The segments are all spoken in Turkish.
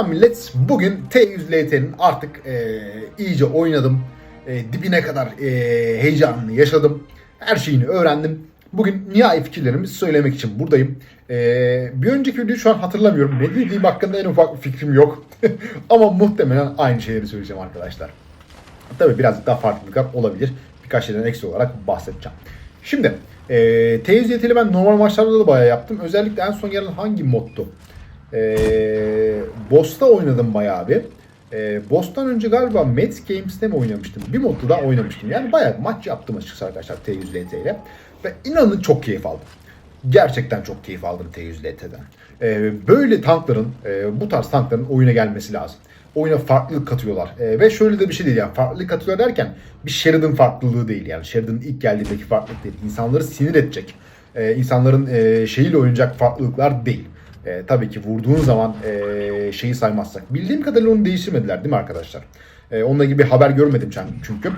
Selam millet. Bugün T100LT'nin artık e, iyice oynadım. E, dibine kadar e, heyecanını yaşadım. Her şeyini öğrendim. Bugün nihai fikirlerimi söylemek için buradayım. E, bir önceki videoyu şu an hatırlamıyorum. Ne dediğim hakkında en ufak bir fikrim yok. Ama muhtemelen aynı şeyleri söyleyeceğim arkadaşlar. Tabii birazcık daha farklılıklar olabilir. Birkaç şeyden eksi olarak bahsedeceğim. Şimdi e, T100 ben normal maçlarda da bayağı yaptım. Özellikle en son gelen hangi moddu? E, Boss'ta oynadım bayağı bir. E, Boss'tan önce galiba Mets Games'te mi oynamıştım? Bir modda da oynamıştım. Yani bayağı bir maç yaptım açıkçası arkadaşlar T100 ile. Ve inanın çok keyif aldım. Gerçekten çok keyif aldım T100 LT'den. Ee, böyle tankların, e, bu tarz tankların oyuna gelmesi lazım. Oyuna farklılık katıyorlar. Ee, ve şöyle de bir şey değil yani farklılık katıyorlar derken bir Sheridan farklılığı değil yani. Sheridan'ın ilk geldiğindeki farklılık değil. İnsanları sinir edecek, e, insanların e, şeyiyle oynayacak farklılıklar değil. E, tabii ki vurduğun zaman e, şeyi saymazsak. Bildiğim kadarıyla onu değiştirmediler değil mi arkadaşlar? E, onunla ilgili bir haber görmedim çünkü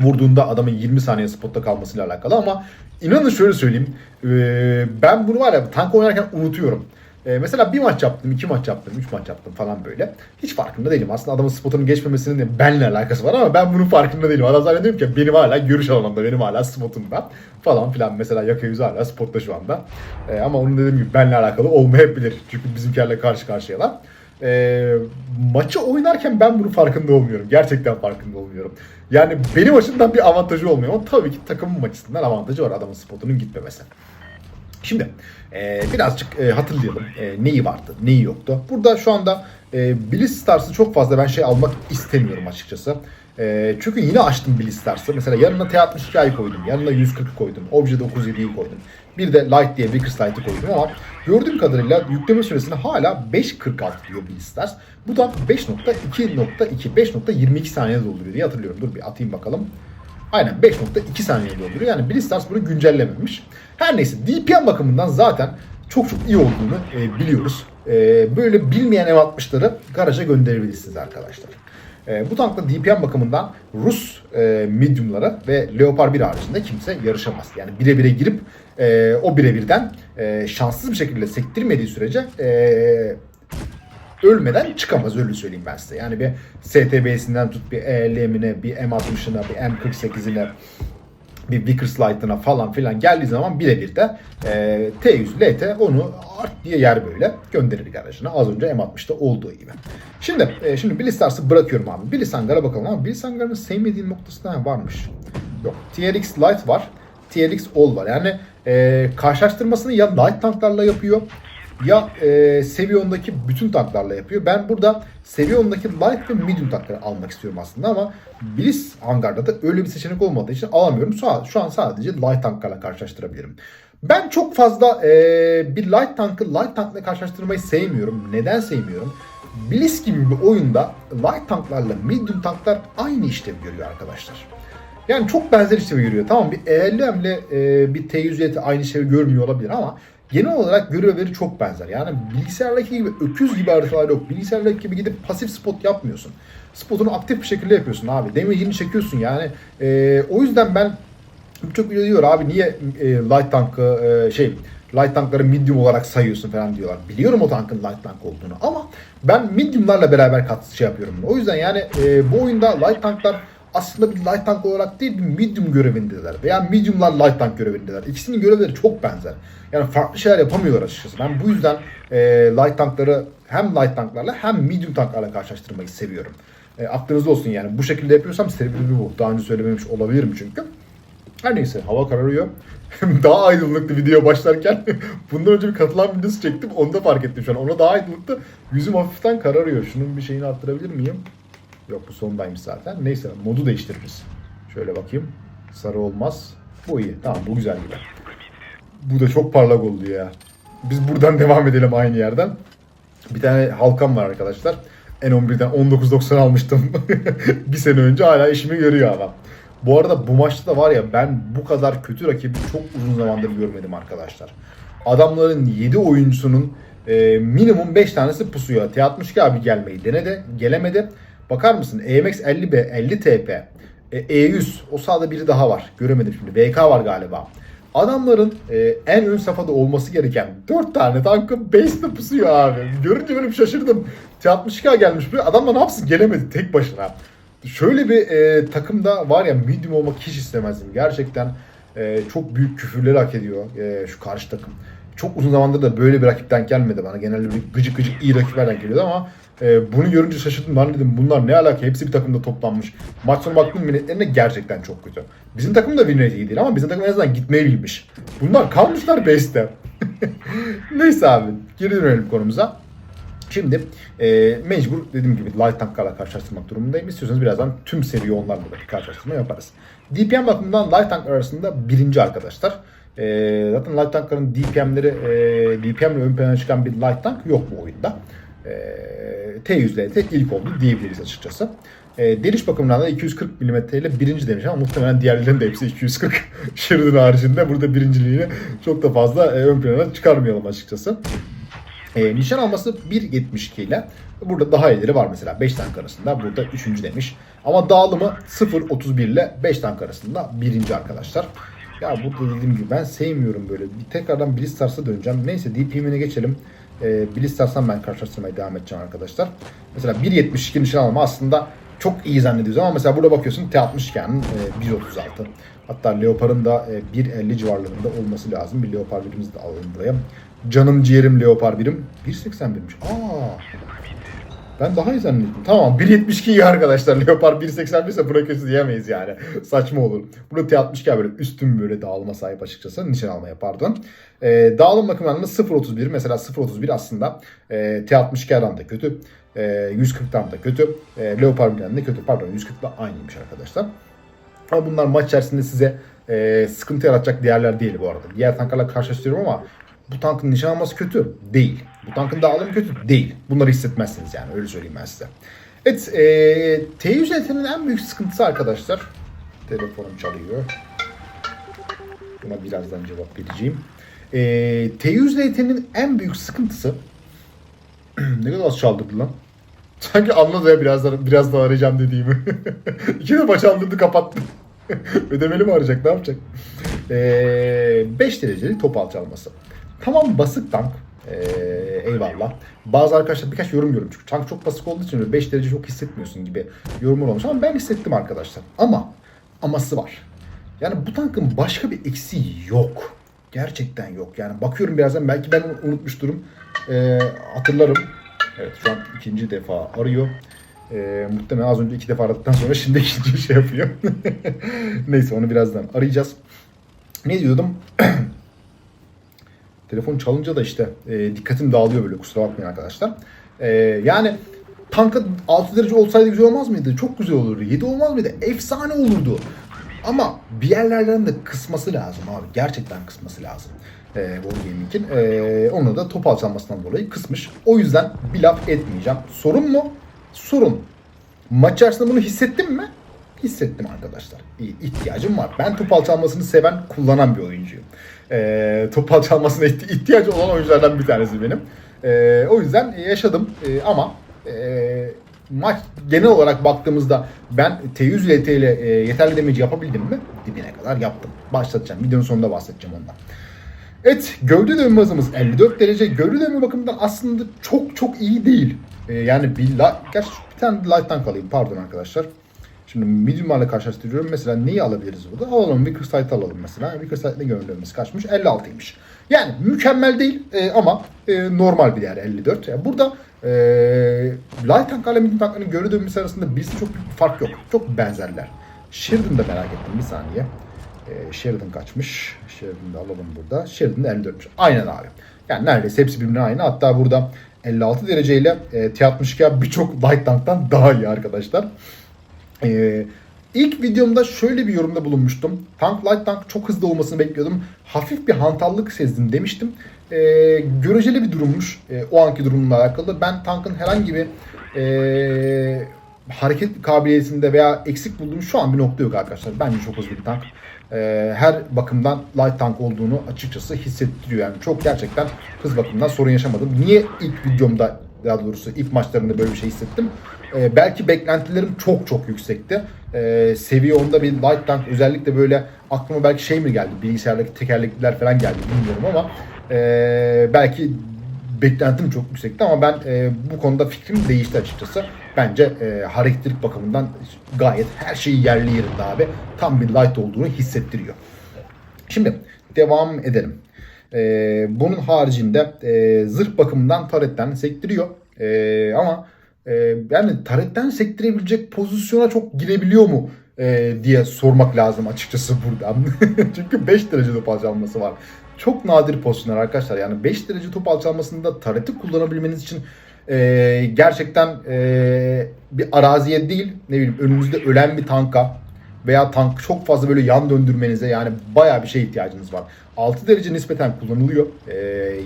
vurduğunda adamın 20 saniye spotta kalmasıyla alakalı ama inanın şöyle söyleyeyim. e, ben bunu var ya tank oynarken unutuyorum. E, mesela bir maç yaptım, iki maç yaptım, üç maç yaptım falan böyle. Hiç farkında değilim. Aslında adamın spotunun geçmemesinin de benimle alakası var ama ben bunun farkında değilim. Adam zannediyorum ki benim hala görüş alanımda, benim hala spotumda falan filan. Mesela Yaka Yüzü hala spotta şu anda. E, ama onun dediğim gibi benimle alakalı olmayabilir. Çünkü bizimkilerle karşı karşıyalar. E, maçı oynarken ben bunun farkında olmuyorum. Gerçekten farkında olmuyorum. Yani benim açımdan bir avantajı olmuyor ama tabii ki takımın açısından avantajı var adamın spotunun gitmemesi. Şimdi e, birazcık e, hatırlayalım e, neyi vardı, neyi yoktu. Burada şu anda e, Bliss Stars'ı çok fazla ben şey almak istemiyorum açıkçası. E, çünkü yine açtım Bliss Stars'ı. Mesela yanına T62'yi koydum, yanına 140 koydum, Obje 97'yi koydum. Bir de Light diye Vickers Light'ı koydum ama gördüğüm kadarıyla yükleme süresini hala 5.46 diyor Bliss Stars. Bu da 5.2.2, 5.22 saniyede dolduruyor diye hatırlıyorum. Dur bir atayım bakalım. Aynen 5.2 saniye dolduruyor. Yani Blizzard bunu güncellememiş. Her neyse DPM bakımından zaten çok çok iyi olduğunu e, biliyoruz. E, böyle bilmeyen M60'ları garaja gönderebilirsiniz arkadaşlar. E, bu tankla DPM bakımından Rus e, mediumlara ve Leopard 1 haricinde kimse yarışamaz. Yani bire bire girip e, o bire birden e, şanssız bir şekilde sektirmediği sürece e, ölmeden çıkamaz öyle söyleyeyim ben size. Yani bir STB'sinden tut bir ELM'ine, bir M60'ına, bir M48'ine, bir Vickers Light'ına falan filan geldiği zaman birebir de e, T100 LT onu art diye yer böyle gönderir garajına. Az önce M60'da olduğu gibi. Şimdi e, şimdi Blistars'ı bırakıyorum abi. Blisangar'a bakalım ama Blisangar'ın sevmediğim noktası ne varmış? Yok. TRX Light var. TRX All var. Yani e, karşılaştırmasını ya light tanklarla yapıyor ya e, Sevion'daki bütün tanklarla yapıyor. Ben burada Sevion'daki light ve medium tankları almak istiyorum aslında ama Bliss hangarda da öyle bir seçenek olmadığı için alamıyorum. Şu an, şu an sadece light tanklarla karşılaştırabilirim. Ben çok fazla e, bir light tankı light tankla karşılaştırmayı sevmiyorum. Neden sevmiyorum? Bliss gibi bir oyunda light tanklarla medium tanklar aynı işlevi görüyor arkadaşlar. Yani çok benzer işlevi görüyor. Tamam bir ELM ile e, bir T100 aynı şeyi görmüyor olabilir ama genel olarak görevleri çok benzer. Yani bilgisayardaki gibi öküz gibi haritalar yok. Bilgisayardaki gibi gidip pasif spot yapmıyorsun. Spotunu aktif bir şekilde yapıyorsun abi. Damage'ini çekiyorsun yani. E, o yüzden ben birçok video diyor abi niye e, light tankı e, şey light tankları medium olarak sayıyorsun falan diyorlar. Biliyorum o tankın light tank olduğunu ama ben mediumlarla beraber kat şey yapıyorum. O yüzden yani e, bu oyunda light tanklar aslında bir light tank olarak değil bir medium görevindeler veya mediumlar light tank görevindeler. İkisinin görevleri çok benzer. Yani farklı şeyler yapamıyorlar açıkçası. Ben bu yüzden e, light tankları hem light tanklarla hem medium tanklarla karşılaştırmayı seviyorum. E, aklınızda olsun yani bu şekilde yapıyorsam sebebi bu. Daha önce söylememiş olabilirim çünkü. Her neyse hava kararıyor. daha aydınlıktı video başlarken. Bundan önce bir katılan videosu çektim. Onu da fark ettim şu an. Ona daha aydınlıktı. Yüzüm hafiften kararıyor. Şunun bir şeyini arttırabilir miyim? Yok bu sondaymış zaten. Neyse modu değiştiririz. Şöyle bakayım. Sarı olmaz. Bu iyi. Tamam bu güzel gibi. Bu da çok parlak oldu ya. Biz buradan devam edelim aynı yerden. Bir tane halkam var arkadaşlar. N11'den 19.90 almıştım. bir sene önce hala işimi görüyor adam. Bu arada bu maçta da var ya ben bu kadar kötü rakibi çok uzun zamandır görmedim arkadaşlar. Adamların 7 oyuncusunun e, minimum 5 tanesi pusuya. T62 abi gelmeyi denedi. Gelemedi. Bakar mısın? EMX 50B, 50 TP, e, E100. O sağda biri daha var. Göremedim şimdi. VK var galiba. Adamların e, en ön safhada olması gereken 4 tane tankın base'de pusuyor abi. Görünce böyle bir şaşırdım. T-62 gelmiş buraya. Adam da ne yapsın gelemedi tek başına. Şöyle bir e, takımda var ya medium olmak hiç istemezdim. Gerçekten e, çok büyük küfürleri hak ediyor e, şu karşı takım. Çok uzun zamandır da böyle bir rakipten gelmedi bana. Genelde bir gıcık gıcık iyi rakiplerden geliyordu ama e, bunu görünce şaşırdım. Ben dedim bunlar ne alaka? Hepsi bir takımda toplanmış. Maç sonu baktım milletlerine gerçekten çok kötü. Bizim takım da win rate iyi değil ama bizim takım en azından gitmeyi bilmiş. Bunlar kalmışlar base'te. Neyse abi geri dönelim konumuza. Şimdi e, mecbur dediğim gibi light tanklarla karşılaştırmak durumundayım. İstiyorsanız birazdan tüm seri onlarla da bir karşılaştırma yaparız. DPM bakımından light tank arasında birinci arkadaşlar. E, zaten light tankların DPM'leri e, DPM ile ön plana çıkan bir light tank yok bu oyunda. E, T100LT ilk oldu diyebiliriz açıkçası. E, deliş bakımından da 240 mm ile birinci demiş ama muhtemelen diğerlerinin de hepsi 240 Sheridan haricinde burada birinciliğini çok da fazla e, ön plana çıkarmayalım açıkçası. E, nişan alması 1.72 ile burada daha iyileri var mesela 5 tank arasında burada 3. demiş. Ama dağılımı 0.31 ile 5 tank arasında 1. arkadaşlar. Ya burada dediğim gibi ben sevmiyorum böyle. Bir tekrardan Blistars'a döneceğim. Neyse DPM'ine geçelim. E, Blistars'tan ben karşılaştırmaya devam edeceğim arkadaşlar. Mesela 1.72 nişan alma aslında çok iyi zannediyoruz ama mesela burada bakıyorsun T62'nin e, 1.36. Hatta Leopard'ın da e, 1.50 civarlarında olması lazım. Bir Leopard birimizi de alalım buraya. Canım ciğerim Leopard birim. 1.81'miş. Aa. Ben daha iyi zannettim. Tamam 1.72 iyi arkadaşlar. Leopard 1.81 ise kötü diyemeyiz yani. Saçma olur. Burada T62 böyle üstün böyle dağılıma sahip açıkçası. Nişan almaya pardon. Ee, dağılım bakımından da 0.31 mesela 0.31 aslında e, T62'dan da kötü. E, 140'dan da kötü. E, Leopard 1'den de kötü. Pardon 140 da aynıymış arkadaşlar. Ama bunlar maç içerisinde size e, sıkıntı yaratacak değerler değil bu arada. Diğer tanklarla karşılaştırıyorum ama bu tankın nişan alması kötü. Değil. Bu tankın dağılımı kötü. Değil. Bunları hissetmezsiniz yani. Öyle söyleyeyim ben size. Evet. E, T100'nin en büyük sıkıntısı arkadaşlar. Telefonum çalıyor. Buna birazdan cevap vereceğim. E, T100'nin en büyük sıkıntısı ne kadar az çaldırdı lan. Sanki anladı ya biraz daha, biraz daha arayacağım dediğimi. İki defa çaldırdı kapattı. Ödemeli mi arayacak ne yapacak? 5 ee, dereceli top alçalması. Tamam basık tank. Ee, eyvallah. Bazı arkadaşlar birkaç yorum görüyorum çünkü tank çok basık olduğu için 5 derece çok hissetmiyorsun gibi yorumlar olmuş ama ben hissettim arkadaşlar. Ama aması var. Yani bu tankın başka bir eksiği yok. Gerçekten yok. Yani bakıyorum birazdan belki ben unutmuşturum. Ee, hatırlarım. Evet şu an ikinci defa arıyor. Ee, muhtemelen az önce iki defa aradıktan sonra şimdi ikinci şey yapıyor. Neyse onu birazdan arayacağız. Ne diyordum? Telefon çalınca da işte e, dikkatim dağılıyor böyle kusura bakmayın arkadaşlar. E, yani tanka 6 derece olsaydı güzel olmaz mıydı? Çok güzel olurdu. 7 olmaz mıydı? Efsane olurdu. Ama bir yerlerden de kısması lazım abi. Gerçekten kısması lazım. E, Wargaming'in. E, onu da top alçalmasından dolayı kısmış. O yüzden bir laf etmeyeceğim. Sorun mu? Sorun. Maç içerisinde bunu hissettim mi? Hissettim arkadaşlar. İhtiyacım var. Ben top alçalmasını seven, kullanan bir oyuncuyum. E, top alçalmasına ihtiyacı olan oyunculardan bir tanesi benim. E, o yüzden yaşadım. E, ama e, maç genel olarak baktığımızda ben T100 LT ile e, yeterli demeci yapabildim mi? Dibine kadar yaptım. Başlatacağım. Videonun sonunda bahsedeceğim ondan. Evet gövde dönme hızımız 54 derece. Gövde dönme bakımından aslında çok çok iyi değil. E, yani bir, la, gerçi bir tane light'tan kalayım pardon arkadaşlar. Şimdi medium'larla karşılaştırıyorum. Mesela neyi alabiliriz burada? Alalım Vickers Sight alalım mesela. Vickers Sight'le göndermemiz kaçmış? 56'ymış. Yani mükemmel değil e, ama e, normal bir değer 54. Yani burada e, light tank ile medium tankların gövde dönmesi arasında birisi çok bir fark yok. Çok benzerler. Sheridan'da merak ettim bir saniye. E, Sheridan kaçmış. Sheridan'da alalım burada. Sheridan 54'müş. Aynen abi. Yani neredeyse hepsi birbirine aynı. Hatta burada 56 dereceyle e, T-62 birçok light tanktan daha iyi arkadaşlar. Ee, ilk videomda şöyle bir yorumda bulunmuştum. Tank Light Tank çok hızlı olmasını bekliyordum. Hafif bir hantallık sezdim demiştim. Ee, göreceli bir durummuş e, o anki durumla alakalı. Ben tankın herhangi bir e, hareket kabiliyetinde veya eksik bulduğum şu an bir nokta yok arkadaşlar. Bence çok hızlı bir tank. Ee, her bakımdan light tank olduğunu açıkçası hissettiriyor. Yani çok gerçekten hız bakımından sorun yaşamadım. Niye ilk videomda Daha doğrusu ilk maçlarında böyle bir şey hissettim. E, belki beklentilerim çok çok yüksekti. E, seviye onda bir light tank özellikle böyle aklıma belki şey mi geldi? Bilgisayardaki tekerlekliler falan geldi bilmiyorum ama e, belki beklentim çok yüksekti ama ben e, bu konuda fikrim değişti açıkçası. Bence e, hareketlilik bakımından gayet her şeyi yerli yerinde abi. Tam bir light olduğunu hissettiriyor. Şimdi devam edelim. Ee, bunun haricinde e, zırh bakımından taretten sektiriyor. Ee, ama e, yani taretten sektirebilecek pozisyona çok girebiliyor mu e, diye sormak lazım açıkçası buradan. Çünkü 5 derece top alçalması var. Çok nadir pozisyonlar arkadaşlar. Yani 5 derece top alçalmasında tareti kullanabilmeniz için e, gerçekten e, bir araziye değil ne bileyim önünüzde ölen bir tanka veya tank çok fazla böyle yan döndürmenize yani bayağı bir şey ihtiyacınız var. 6 derece nispeten kullanılıyor. E,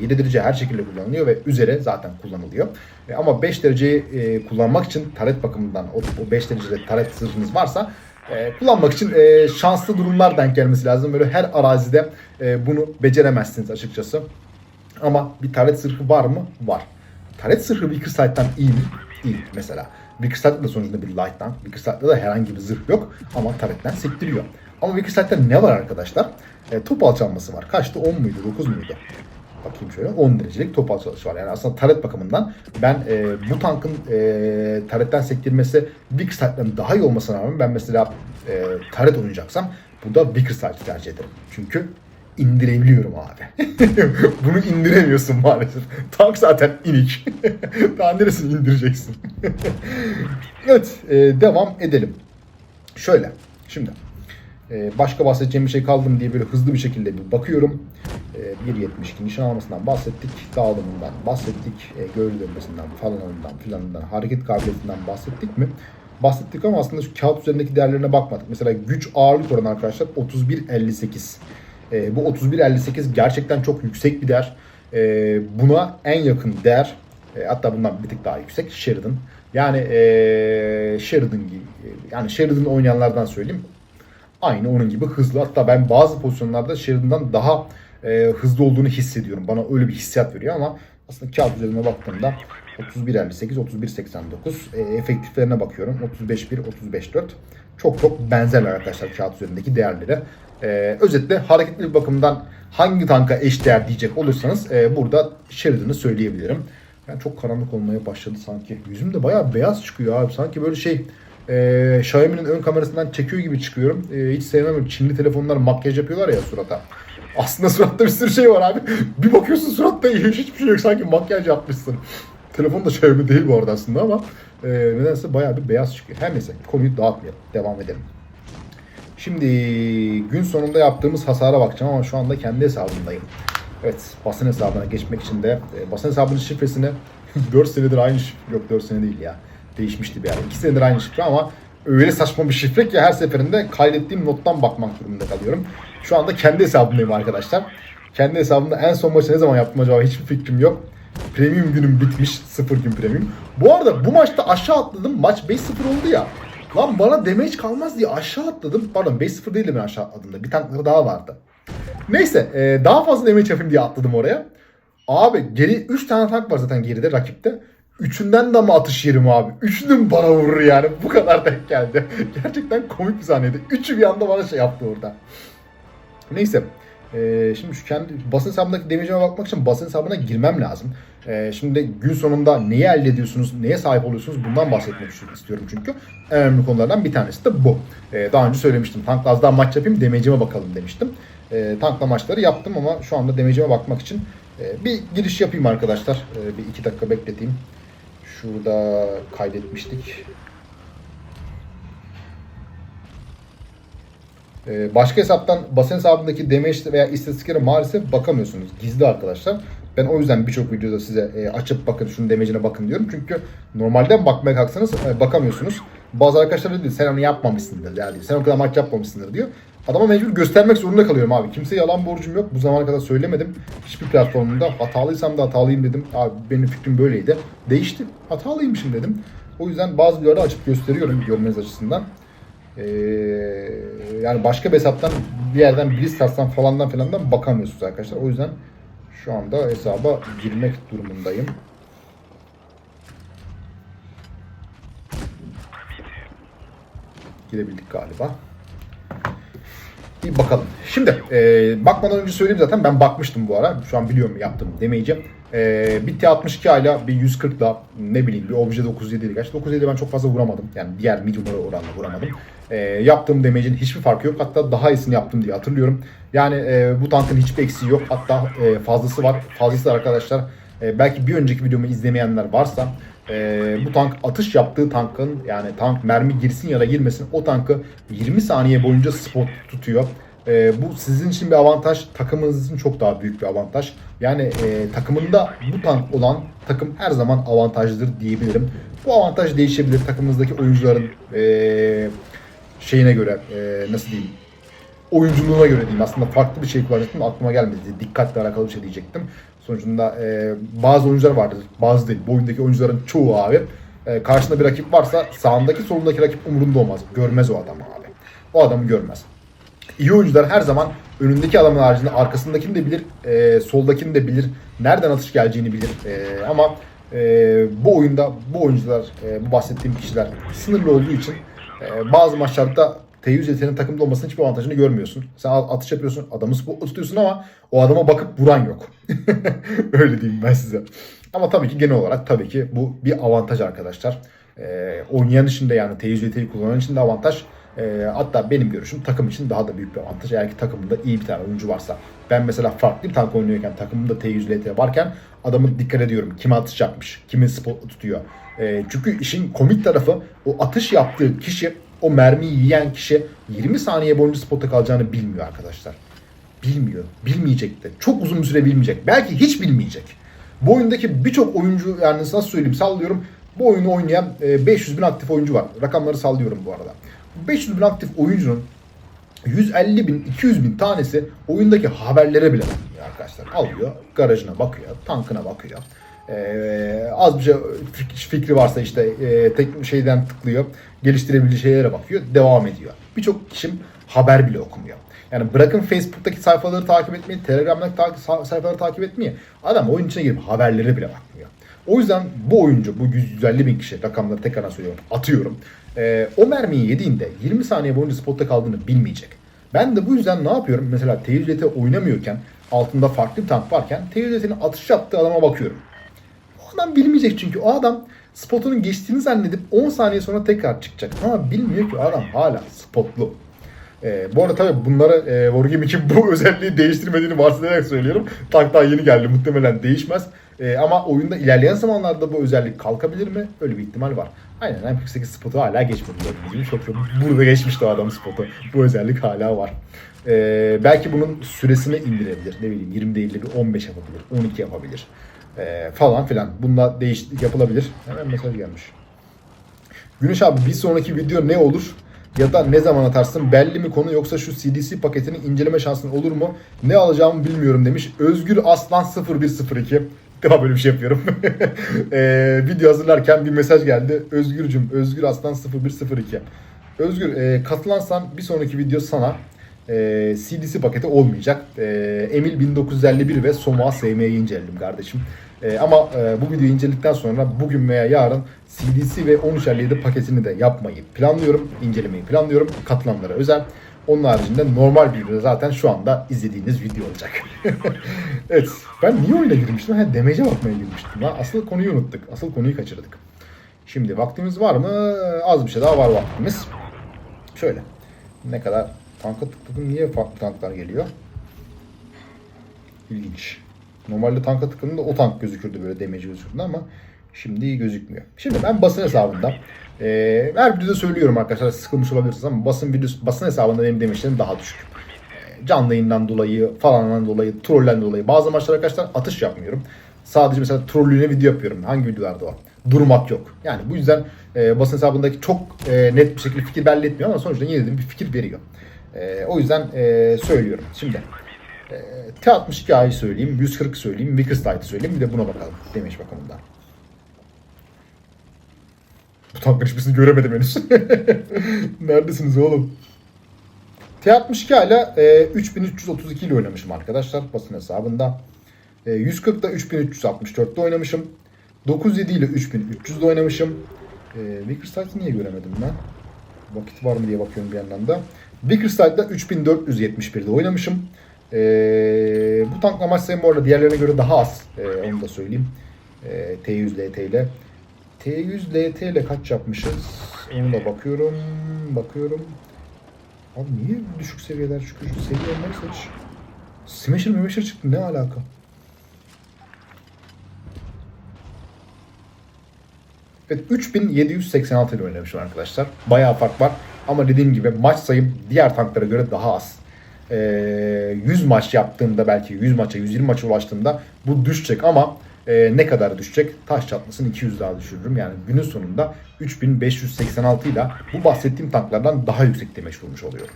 7 derece her şekilde kullanılıyor ve üzere zaten kullanılıyor. E, ama 5 dereceyi e, kullanmak için taret bakımından o, o 5 derecede taret zırhınız varsa e, kullanmak için e, şanslı durumlar denk gelmesi lazım. Böyle her arazide e, bunu beceremezsiniz açıkçası. Ama bir taret zırhı var mı? Var. Taret zırhı bir Sight'tan iyi mi? İyi mesela. Vickers Sight'ta da sonucunda bir light tank. Vickers Sight'ta da herhangi bir zırh yok ama taretten sektiriyor. Ama Vickers Sight'ta ne var arkadaşlar? E, top alçalması var. Kaçtı? 10 muydu? 9 muydu? Bakayım şöyle 10 derecelik top alçalışı var. Yani aslında taret bakımından ben e, bu tankın e, taretten sektirmesi Vickers Sight'tan daha iyi olmasına rağmen ben mesela e, taret oynayacaksam burada Vickers Sight'ı tercih ederim. Çünkü indirebiliyorum abi. Bunu indiremiyorsun maalesef. Tank zaten inik. Daha neresini indireceksin? evet, e, devam edelim. Şöyle, şimdi e, başka bahsedeceğim bir şey kaldı mı diye böyle hızlı bir şekilde bir bakıyorum. E, 1.72 nişan almasından bahsettik, dağılımından bahsettik, e, gövde dönmesinden falanından filanından, hareket kabiliyetinden bahsettik mi? Bahsettik ama aslında şu kağıt üzerindeki değerlerine bakmadık. Mesela güç ağırlık oranı arkadaşlar 31.58. E, bu 31.58 gerçekten çok yüksek bir değer. E, buna en yakın değer e, hatta bundan bir tık daha yüksek Sheridan. Yani e, Sheridan gibi yani Sheridan oynayanlardan söyleyeyim. Aynı onun gibi hızlı. Hatta ben bazı pozisyonlarda Sheridan'dan daha e, hızlı olduğunu hissediyorum. Bana öyle bir hissiyat veriyor ama aslında kağıt üzerine baktığımda 31.58, 31.89 e, efektiflerine bakıyorum. 35.1, 35.4 çok çok benzerler arkadaşlar kağıt üzerindeki değerlere. Ee, özetle hareketli bakımdan hangi tanka eşdeğer diyecek olursanız e, burada Sheridan'ı söyleyebilirim. Yani çok karanlık olmaya başladı sanki. Yüzüm de bayağı beyaz çıkıyor abi. Sanki böyle şey e, Xiaomi'nin ön kamerasından çekiyor gibi çıkıyorum. E, hiç sevmem. Çinli telefonlar makyaj yapıyorlar ya surata. Aslında suratta bir sürü şey var abi. Bir bakıyorsun suratta hiçbir şey yok. Sanki makyaj yapmışsın. Telefon da Xiaomi değil bu arada aslında ama e, nedense bayağı bir beyaz çıkıyor. Her neyse konuyu dağıtmayalım. Devam edelim. Şimdi gün sonunda yaptığımız hasara bakacağım ama şu anda kendi hesabımdayım. Evet basın hesabına geçmek için de e, basın hesabının şifresini 4 senedir aynı şifre yok 4 sene değil ya değişmişti bir ara 2 senedir aynı şifre ama öyle saçma bir şifre ki her seferinde kaydettiğim nottan bakmak durumunda kalıyorum. Şu anda kendi hesabımdayım arkadaşlar. Kendi hesabımda en son maçı ne zaman yaptım acaba hiçbir fikrim yok. Premium günüm bitmiş. 0 gün premium. Bu arada bu maçta aşağı atladım. Maç 5-0 oldu ya. Lan bana damage kalmaz diye aşağı atladım. Pardon 5-0 değildi ben aşağı atladığımda. Bir tankları daha vardı. Neyse e, daha fazla damage yapayım diye atladım oraya. Abi geri 3 tane tank var zaten geride rakipte. Üçünden de mı atış yerim abi? Üçünün bana vurur yani. Bu kadar denk geldi. Gerçekten komik bir sahneydi. Üçü bir anda bana şey yaptı orada. Neyse. Ee, şimdi şu kendi basın hesabındaki damage'ime bakmak için basın hesabına girmem lazım. Ee, şimdi gün sonunda neyi elde ediyorsunuz, neye sahip oluyorsunuz bundan bahsetmek istiyorum çünkü. En önemli konulardan bir tanesi de bu. Ee, daha önce söylemiştim. Tankla az daha maç yapayım, damage'ime bakalım demiştim. Ee, tankla maçları yaptım ama şu anda damage'ime bakmak için e, bir giriş yapayım arkadaşlar. Ee, bir iki dakika bekleteyim. Şurada kaydetmiştik. Ee, başka hesaptan basın hesabındaki damage veya istatistiklere maalesef bakamıyorsunuz. Gizli arkadaşlar. Ben o yüzden birçok videoda size e, açıp bakın şunun damage'ine bakın diyorum. Çünkü normalden bakmaya kalksanız e, bakamıyorsunuz. Bazı arkadaşlar diyor sen onu yapmamışsındır yani sen o kadar maç yapmamışsındır diyor. Adama mecbur göstermek zorunda kalıyorum abi. Kimseye yalan borcum yok. Bu zamana kadar söylemedim. Hiçbir platformunda hatalıysam da hatalıyım dedim. Abi benim fikrim böyleydi. Değişti. Hatalıymışım dedim. O yüzden bazı videoları açıp gösteriyorum görmeniz açısından e, yani başka bir hesaptan bir yerden Blizzcard'dan falandan filandan bakamıyorsunuz arkadaşlar. O yüzden şu anda hesaba girmek durumundayım. Girebildik galiba. Bir bakalım. Şimdi e, bakmadan önce söyleyeyim zaten ben bakmıştım bu ara. Şu an biliyorum yaptım demeyeceğim. E, bir T62 ile bir 140 da ne bileyim bir obje 957 ile. Gerçi 957 ben çok fazla vuramadım. Yani diğer medium'lara oranla vuramadım. E, yaptığım damage'in hiçbir farkı yok. Hatta daha iyisini yaptım diye hatırlıyorum. Yani e, bu tankın hiçbir eksiği yok. Hatta e, fazlası var. Fazlası da arkadaşlar. E, belki bir önceki videomu izlemeyenler varsa e, bu tank atış yaptığı tankın yani tank mermi girsin ya da girmesin o tankı 20 saniye boyunca spot tutuyor. E, bu sizin için bir avantaj, takımınız için çok daha büyük bir avantaj. Yani e, takımında bu tank olan takım her zaman avantajlıdır diyebilirim. Bu avantaj değişebilir takımınızdaki oyuncuların e, şeyine göre e, nasıl diyeyim oyunculuğuna göre diyeyim. Aslında farklı bir şey kullanacaktım aklıma gelmedi. Dikkatle alakalı bir şey diyecektim. Sonucunda e, bazı oyuncular vardır. Bazı değil. Bu oyundaki oyuncuların çoğu abi. E, karşında bir rakip varsa sağındaki solundaki rakip umurunda olmaz. Görmez o adamı abi. O adamı görmez. İyi oyuncular her zaman önündeki adamın haricinde arkasındakini de bilir, e, soldakini de bilir, nereden atış geleceğini bilir. E, ama e, bu oyunda bu oyuncular, e, bu bahsettiğim kişiler sınırlı olduğu için e, bazı maçlarda T100 takımda olmasının hiçbir avantajını görmüyorsun. Sen atış yapıyorsun, adamı tutuyorsun ama o adama bakıp vuran yok. Öyle diyeyim ben size. Ama tabii ki genel olarak tabii ki bu bir avantaj arkadaşlar. E, oynayan için de yani T100 kullanan için de avantaj. E, hatta benim görüşüm takım için daha da büyük bir avantaj. Eğer ki takımında iyi bir tane oyuncu varsa. Ben mesela farklı bir tank oynuyorken takımımda T100 LT varken adamı dikkat ediyorum. Kime atış yapmış, kimi spot tutuyor. E, çünkü işin komik tarafı o atış yaptığı kişi o mermiyi yiyen kişi 20 saniye boyunca spotta kalacağını bilmiyor arkadaşlar. Bilmiyor. Bilmeyecek de. Çok uzun bir süre bilmeyecek. Belki hiç bilmeyecek. Bu oyundaki birçok oyuncu yani nasıl söyleyeyim sallıyorum. Bu oyunu oynayan 500 bin aktif oyuncu var. Rakamları sallıyorum bu arada. 500 bin aktif oyuncunun 150 bin, 200 bin tanesi oyundaki haberlere bile bakmıyor arkadaşlar. Alıyor, garajına bakıyor, tankına bakıyor. Ee, az bir şey fikri varsa işte e, tek şeyden tıklıyor, geliştirebildiği şeylere bakıyor, devam ediyor. Birçok kişim haber bile okumuyor. Yani bırakın Facebook'taki sayfaları takip etmeyi, Telegram'daki sayfaları takip etmeyi, adam oyun içine girip haberlere bile bakmıyor. O yüzden bu oyuncu, bu 150 bin kişi rakamları tekrar söylüyorum, atıyorum. Ee, o mermiyi yediğinde 20 saniye boyunca spotta kaldığını bilmeyecek. Ben de bu yüzden ne yapıyorum? Mesela T100 oynamıyorken, altında farklı bir tank varken T100'in atış yaptığı adama bakıyorum. O adam bilmeyecek çünkü o adam spotunun geçtiğini zannedip 10 saniye sonra tekrar çıkacak. Ama bilmiyor ki adam hala spotlu. Ee, bu arada tabii bunları e, Wargame bu özelliği değiştirmediğini varsayarak söylüyorum. Tank daha yeni geldi muhtemelen değişmez. Ee, ama oyunda ilerleyen zamanlarda bu özellik kalkabilir mi? Öyle bir ihtimal var. Aynen MP8 spotu hala geçmedi. Gibi çok çok burada geçmişti o adam spotu. Bu özellik hala var. Ee, belki bunun süresini indirebilir. Ne bileyim 20 değil de bir 15 yapabilir. 12 yapabilir. Ee, falan filan. Bunda değişiklik yapılabilir. Hemen mesaj gelmiş. Güneş abi bir sonraki video ne olur? Ya da ne zaman atarsın? Belli mi konu yoksa şu CDC paketini inceleme şansın olur mu? Ne alacağımı bilmiyorum demiş. Özgür Aslan 0102. İlk defa böyle bir şey yapıyorum. ee, video hazırlarken bir mesaj geldi. Özgürcüm, Özgür Aslan 0102. Özgür e, katılansan bir sonraki video sana e, CDC paketi olmayacak. E, Emil 1951 ve Soma SM'yi inceledim kardeşim. E, ama e, bu videoyu inceledikten sonra bugün veya yarın CDC ve 1357 paketini de yapmayı planlıyorum. incelemeyi planlıyorum. Katılanlara özel. Onun haricinde normal bir video zaten şu anda izlediğiniz video olacak. evet. Ben niye oyuna girmiştim? Ha, demece bakmaya girmiştim. Ha, asıl konuyu unuttuk. Asıl konuyu kaçırdık. Şimdi vaktimiz var mı? Az bir şey daha var vaktimiz. Şöyle. Ne kadar tanka tıkladım. Niye farklı tanklar geliyor? İlginç. Normalde tanka tıkladığımda o tank gözükürdü böyle demeci gözükürdü ama şimdi gözükmüyor. Şimdi ben basın hesabında e, her videoda söylüyorum arkadaşlar sıkılmış olabilirsiniz ama basın videosu, basın hesabında benim demeçlerim daha düşük. E, canlı yayından dolayı, falandan dolayı, trollen dolayı. Bazı maçlar arkadaşlar atış yapmıyorum. Sadece mesela trollüğüne video yapıyorum. Hangi videolarda o? Durmak yok. Yani bu yüzden e, basın hesabındaki çok e, net bir şekilde fikir belli etmiyor ama sonuçta yine de bir fikir veriyor. E, o yüzden e, söylüyorum. Şimdi e, T62A'yı söyleyeyim, 140 söyleyeyim, Wickerstight'ı söyleyeyim. Bir de buna bakalım demiş bakımından. Bu tankın hiçbirisini göremedim henüz. Neredesiniz oğlum? T62 ile e, 3332 ile oynamışım arkadaşlar basın hesabında. E, 140 da 3364'te oynamışım. 97 ile 3300'de oynamışım. E, Wickerstight'ı niye göremedim ben? Vakit var mı diye bakıyorum bir yandan da. Vickers'ta 3471'de oynamışım. Ee, bu tankla maç sayım bu arada diğerlerine göre daha az. Ee, onu da söyleyeyim. Ee, T100 LT ile. T100 LT ile kaç yapmışız? Onu da bakıyorum. Bakıyorum. Abi niye düşük seviyeler çıkıyor? Şu seviyeleri seç. Smasher Smasher çıktı ne alaka? Evet 3786 ile oynamışım arkadaşlar. Bayağı fark var. Ama dediğim gibi maç sayım diğer tanklara göre daha az. Ee, 100 maç yaptığımda belki 100 maça 120 maça ulaştığımda bu düşecek ama e, ne kadar düşecek? Taş çatlasın 200 daha düşürürüm. Yani günün sonunda 3586 ile bu bahsettiğim tanklardan daha yüksek demeç vurmuş oluyorum.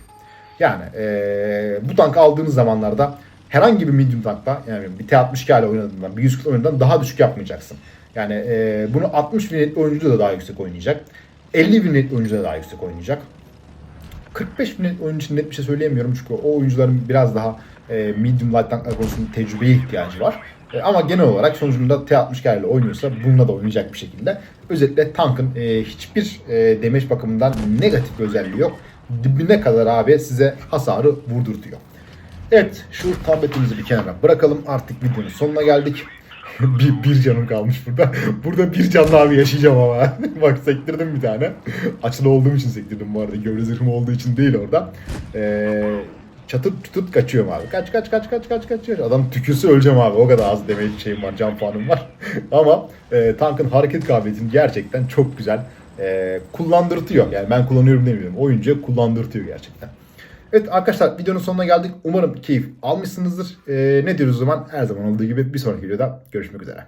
Yani e, bu tankı aldığınız zamanlarda herhangi bir medium tankla yani bir T62 ile oynadığından bir 140 oynadığından daha düşük yapmayacaksın. Yani e, bunu 60 winletli oyuncu da daha yüksek oynayacak. 50 winletli oyuncu da daha yüksek oynayacak. 45 winletli oyuncu için net bir şey söyleyemiyorum çünkü o oyuncuların biraz daha e, medium light tanklar konusunda tecrübeye ihtiyacı var. E, ama genel olarak sonucunda T60 ile oynuyorsa bununla da oynayacak bir şekilde. Özetle tankın e, hiçbir e, demeç bakımından negatif bir özelliği yok. Dibine kadar abi size hasarı vurdurtuyor. Evet şu tabletimizi bir kenara bırakalım. Artık videonun sonuna geldik. bir, bir canım kalmış burada. Burada bir canlı abi yaşayacağım ama. Bak sektirdim bir tane. Açılı olduğum için sektirdim bu arada. Gövde zırhım olduğu için değil orada. Ee, çatırt tutup kaçıyorum abi. Kaç kaç kaç kaç kaç kaç. Adam tükürse öleceğim abi. O kadar az demeye şeyim var. Can puanım var. ama e, tankın hareket kabiliyetini gerçekten çok güzel e, kullandırtıyor. Yani ben kullanıyorum demiyorum. Oyuncuya kullandırtıyor gerçekten. Evet arkadaşlar videonun sonuna geldik. Umarım keyif almışsınızdır. Ee, ne diyoruz o zaman? Her zaman olduğu gibi bir sonraki videoda görüşmek üzere.